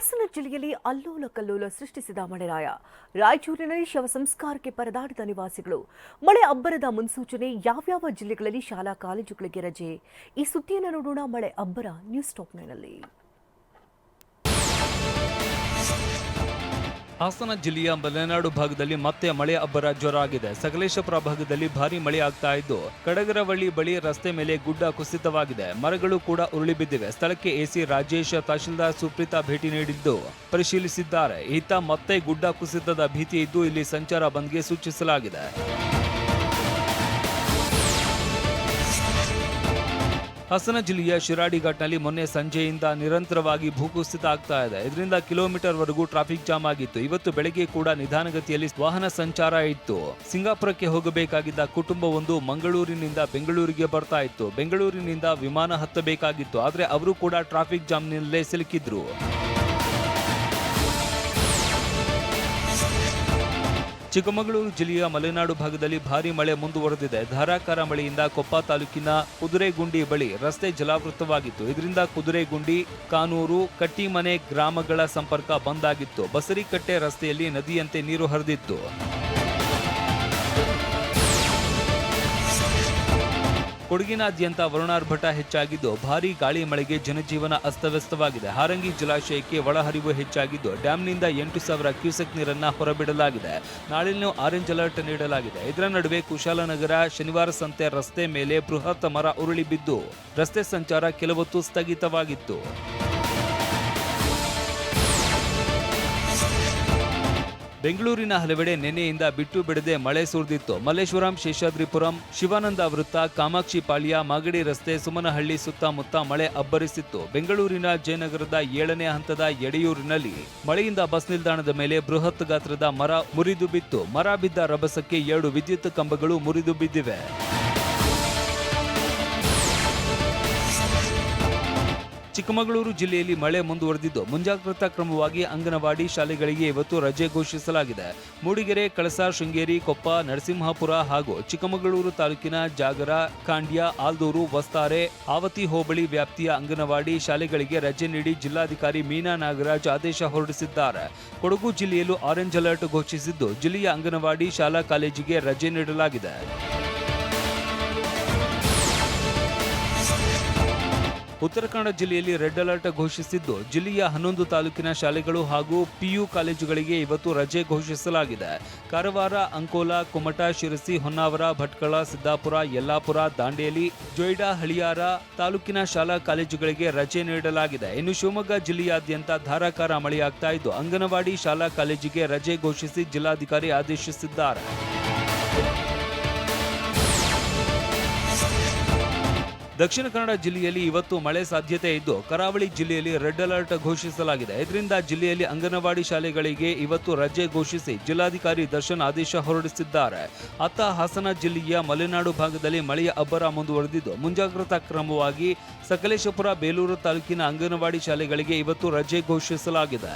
ಹಾಸನ ಜಿಲ್ಲೆಯಲ್ಲಿ ಅಲ್ಲೋಲ ಕಲ್ಲೋಲ ಸೃಷ್ಟಿಸಿದ ಮಳೆರಾಯ. ರಾಯಚೂರಿನಲ್ಲಿ ಶವ ಸಂಸ್ಕಾರಕ್ಕೆ ಪರದಾಡಿದ ನಿವಾಸಿಗಳು. ಮಳೆ ಅಬ್ಬರದ ಮುನ್ಸೂಚನೆ, ಯಾವ್ಯಾವ ಜಿಲ್ಲೆಗಳಲ್ಲಿ ಶಾಲಾ ಕಾಲೇಜುಗಳಿಗೆ ರಜೆ? ಈ ಸುದ್ದಿಯನ್ನು ನೋಡೋಣ. ಮಳೆ ಅಬ್ಬರ ನ್ಯೂಸ್ ಟಾಪ್ ನೈನಲ್ಲಿ ಹಾಸನ ಜಿಲ್ಲೆಯ ಮಲೆನಾಡು ಭಾಗದಲ್ಲಿ ಮತ್ತೆ ಮಳೆ ಅಬ್ಬರ ಜೋರಾಗಿದೆ. ಸಕಲೇಶಪುರ ಭಾಗದಲ್ಲಿ ಭಾರಿ ಮಳೆ ಆಗ್ತಾ ಇದ್ದು, ಕಡಗರವಳ್ಳಿ ಬಳಿ ರಸ್ತೆ ಮೇಲೆ ಗುಡ್ಡ ಕುಸಿತವಾಗಿದೆ. ಮರಗಳು ಕೂಡ ಉರುಳಿ ಬಿದ್ದಿವೆ. ಸ್ಥಳಕ್ಕೆ ಎಸಿ ರಾಜೇಶ್ ತಹಶೀಲ್ದಾರ್ ಸುಪ್ರೀತಾ ಭೇಟಿ ನೀಡಿದ್ದು ಪರಿಶೀಲಿಸಿದ್ದಾರೆ. ಈತ ಮತ್ತೆ ಗುಡ್ಡ ಕುಸಿತದ ಭೀತಿ ಇದ್ದು, ಇಲ್ಲಿ ಸಂಚಾರ ಬಂದ್ಗೆ ಸೂಚಿಸಲಾಗಿದೆ. ಹಾಸನ ಜಿಲ್ಲೆಯ ಶಿರಾಡಿ ಘಾಟ್ನಲ್ಲಿ ಮೊನ್ನೆ ಸಂಜೆಯಿಂದ ನಿರಂತರವಾಗಿ ಭೂಕುಸಿತ ಆಗ್ತಾ ಇದೆ. ಇದರಿಂದ ಕಿಲೋಮೀಟರ್ ವರೆಗೂ ಟ್ರಾಫಿಕ್ ಜಾಮ್ ಆಗಿತ್ತು. ಇವತ್ತು ಬೆಳಗ್ಗೆ ಕೂಡ ನಿಧಾನಗತಿಯಲ್ಲಿ ವಾಹನ ಸಂಚಾರ ಇತ್ತು. ಸಿಂಗಾಪುರಕ್ಕೆ ಹೋಗಬೇಕಾಗಿದ್ದ ಕುಟುಂಬವೊಂದು ಮಂಗಳೂರಿನಿಂದ ಬೆಂಗಳೂರಿಗೆ ಬರ್ತಾ ಇತ್ತು. ಬೆಂಗಳೂರಿನಿಂದ ವಿಮಾನ ಹತ್ತಬೇಕಾಗಿತ್ತು. ಆದರೆ ಅವರು ಕೂಡ ಟ್ರಾಫಿಕ್ ಜಾಮ್ನಲ್ಲೇ ಸಿಲುಕಿದ್ರು. ಚಿಕ್ಕಮಗಳೂರು ಜಿಲ್ಲೆಯ ಮಲೆನಾಡು ಭಾಗದಲ್ಲಿ ಭಾರಿ ಮಳೆ ಮುಂದುವರೆದಿದೆ. ಧಾರಾಕಾರ ಮಳೆಯಿಂದ ಕೊಪ್ಪ ತಾಲೂಕಿನ ಕುದುರೆಗುಂಡಿ ಬಳಿ ರಸ್ತೆ ಜಲಾವೃತವಾಗಿತ್ತು. ಇದರಿಂದ ಕುದುರೆಗುಂಡಿ, ಕಾನೂರು, ಕಟ್ಟಿಮನೆ ಗ್ರಾಮಗಳ ಸಂಪರ್ಕ ಬಂದ್ ಆಗಿತ್ತು. ಬಸರಿಕಟ್ಟೆ ರಸ್ತೆಯಲ್ಲಿ ನದಿಯಂತೆ ನೀರು ಹರಿದಿತ್ತು. ಕೊಡಗಿನಾದ್ಯಂತ ವರುಣಾರ್ಭಟ ಹೆಚ್ಚಾಗಿದ್ದು, ಭಾರೀ ಗಾಳಿ ಮಳೆಗೆ ಜನಜೀವನ ಅಸ್ತವ್ಯಸ್ತವಾಗಿದೆ. ಹಾರಂಗಿ ಜಲಾಶಯಕ್ಕೆ ಒಳಹರಿವು ಹೆಚ್ಚಾಗಿದ್ದು ಡ್ಯಾಂನಿಂದ ಎಂಟು ಸಾವಿರ ಕ್ಯೂಸೆಕ್ ನೀರನ್ನು ಹೊರಬಿಡಲಾಗಿದೆ. ನಾಳಿನ ಆರೆಂಜ್ ಅಲರ್ಟ್ ನೀಡಲಾಗಿದೆ. ಇದರ ನಡುವೆ ಕುಶಾಲನಗರ, ಶನಿವಾರ ಸಂತೆ ರಸ್ತೆ ಮೇಲೆ ಬೃಹತ್ ಮರ ಉರುಳಿ ಬಿದ್ದು, ರಸ್ತೆ ಸಂಚಾರ ಕೆಲವೊತ್ತು ಸ್ಥಗಿತವಾಗಿತ್ತು. ಬೆಂಗಳೂರಿನ ಹಲವೆಡೆ ನೆನೆಯಿಂದ ಬಿಟ್ಟು ಬಿಡದೆ ಮಳೆ ಸುರಿದಿತ್ತು. ಮಲ್ಲೇಶ್ವರಂ, ಶೇಷಾದ್ರಿಪುರಂ, ಶಿವಾನಂದ ವೃತ್ತ, ಕಾಮಾಕ್ಷಿ ಪಾಳ್ಯ, ಮಾಗಡಿ ರಸ್ತೆ, ಸುಮನಹಳ್ಳಿ ಸುತ್ತಮುತ್ತ ಮಳೆ ಅಬ್ಬರಿಸಿತ್ತು. ಬೆಂಗಳೂರಿನ ಜಯನಗರದ ಏಳನೇ ಹಂತದ ಎಡೆಯೂರಿನಲ್ಲಿ ಮಳೆಯಿಂದ ಬಸ್ ನಿಲ್ದಾಣದ ಮೇಲೆ ಬೃಹತ್ ಗಾತ್ರದ ಮರ ಮುರಿದು ಬಿತ್ತು. ಮರ ಬಿದ್ದ ರಭಸಕ್ಕೆ ಎರಡು ವಿದ್ಯುತ್ ಕಂಬಗಳು ಮುರಿದು ಬಿದ್ದಿವೆ. ಚಿಕ್ಕಮಗಳೂರು ಜಿಲ್ಲೆಯಲ್ಲಿ ಮಳೆ ಮುಂದುವರೆದಿದ್ದು, ಮುಂಜಾಗ್ರತಾ ಕ್ರಮವಾಗಿ ಅಂಗನವಾಡಿ ಶಾಲೆಗಳಿಗೆ ಇವತ್ತು ರಜೆ ಘೋಷಿಸಲಾಗಿದೆ. ಮೂಡಿಗೆರೆ, ಕಳಸ, ಶೃಂಗೇರಿ, ಕೊಪ್ಪ, ನರಸಿಂಹಪುರ ಹಾಗೂ ಚಿಕ್ಕಮಗಳೂರು ತಾಲೂಕಿನ ಜಾಗರ, ಖಾಂಡ್ಯ, ಆಲ್ದೂರು ವಸ್ತಾರೆ ಆವತಿ ಹೋಬಳಿ ವ್ಯಾಪ್ತಿಯ ಅಂಗನವಾಡಿ ಶಾಲೆಗಳಿಗೆ ರಜೆ ನೀಡಿ ಜಿಲ್ಲಾಧಿಕಾರಿ ಮೀನಾ ನಾಗರಾಜ್ ಆದೇಶ ಹೊರಡಿಸಿದ್ದಾರೆ. ಕೊಡಗು ಜಿಲ್ಲೆಯಲ್ಲೂ ಆರೆಂಜ್ ಅಲರ್ಟ್ ಘೋಷಿಸಿದ್ದು, ಜಿಲ್ಲೆಯ ಅಂಗನವಾಡಿ ಶಾಲಾ ಕಾಲೇಜಿಗೆ ರಜೆ ನೀಡಲಾಗಿದೆ. ಉತ್ತರ ಕನ್ನಡ ಜಿಲ್ಲೆಯಲ್ಲಿ ರೆಡ್ ಅಲರ್ಟ್ ಘೋಷಿಸಿದ್ದು, ಜಿಲ್ಲೆಯ ಹನ್ನೊಂದು ತಾಲೂಕಿನ ಶಾಲೆಗಳು ಹಾಗೂ ಪಿಯು ಕಾಲೇಜುಗಳಿಗೆ ಇವತ್ತು ರಜೆ ಘೋಷಿಸಲಾಗಿದೆ. ಕಾರವಾರ, ಅಂಕೋಲಾ, ಕುಮಟಾ, ಶಿರಸಿ, ಹೊನ್ನಾವರ, ಭಟ್ಕಳ, ಸಿದ್ದಾಪುರ, ಯಲ್ಲಾಪುರ, ದಾಂಡೇಲಿ, ಜೊಯ್ಡಾ, ಹಳಿಯಾರ ತಾಲೂಕಿನ ಶಾಲಾ ಕಾಲೇಜುಗಳಿಗೆ ರಜೆ ನೀಡಲಾಗಿದೆ. ಇನ್ನು ಶಿವಮೊಗ್ಗ ಜಿಲ್ಲೆಯಾದ್ಯಂತ ಧಾರಾಕಾರ ಮಳೆಯಾಗ್ತಾ ಇದ್ದು, ಅಂಗನವಾಡಿ ಶಾಲಾ ಕಾಲೇಜಿಗೆ ರಜೆ ಘೋಷಿಸಿ ಜಿಲ್ಲಾಧಿಕಾರಿ ಆದೇಶಿಸಿದ್ದಾರೆ. ದಕ್ಷಿಣ ಕನ್ನಡ ಜಿಲ್ಲೆಯಲ್ಲಿ ಇವತ್ತು ಮಳೆ ಸಾಧ್ಯತೆ ಇದ್ದು, ಕರಾವಳಿ ಜಿಲ್ಲೆಯಲ್ಲಿ ರೆಡ್ ಅಲರ್ಟ್ ಘೋಷಿಸಲಾಗಿದೆ. ಇದರಿಂದ ಜಿಲ್ಲೆಯಲ್ಲಿ ಅಂಗನವಾಡಿ ಶಾಲೆಗಳಿಗೆ ಇವತ್ತು ರಜೆ ಘೋಷಿಸಿ ಜಿಲ್ಲಾಧಿಕಾರಿ ದರ್ಶನ್ ಆದೇಶ ಹೊರಡಿಸಿದ್ದಾರೆ. ಅತ್ತ ಹಾಸನ ಜಿಲ್ಲೆಯ ಮಲೆನಾಡು ಭಾಗದಲ್ಲಿ ಮಳೆಯ ಅಬ್ಬರ ಮುಂದುವರೆದಿದ್ದು, ಮುಂಜಾಗ್ರತಾ ಕ್ರಮವಾಗಿ ಸಕಲೇಶಪುರ, ಬೇಲೂರು ತಾಲೂಕಿನ ಅಂಗನವಾಡಿ ಶಾಲೆಗಳಿಗೆ ಇವತ್ತು ರಜೆ ಘೋಷಿಸಲಾಗಿದೆ.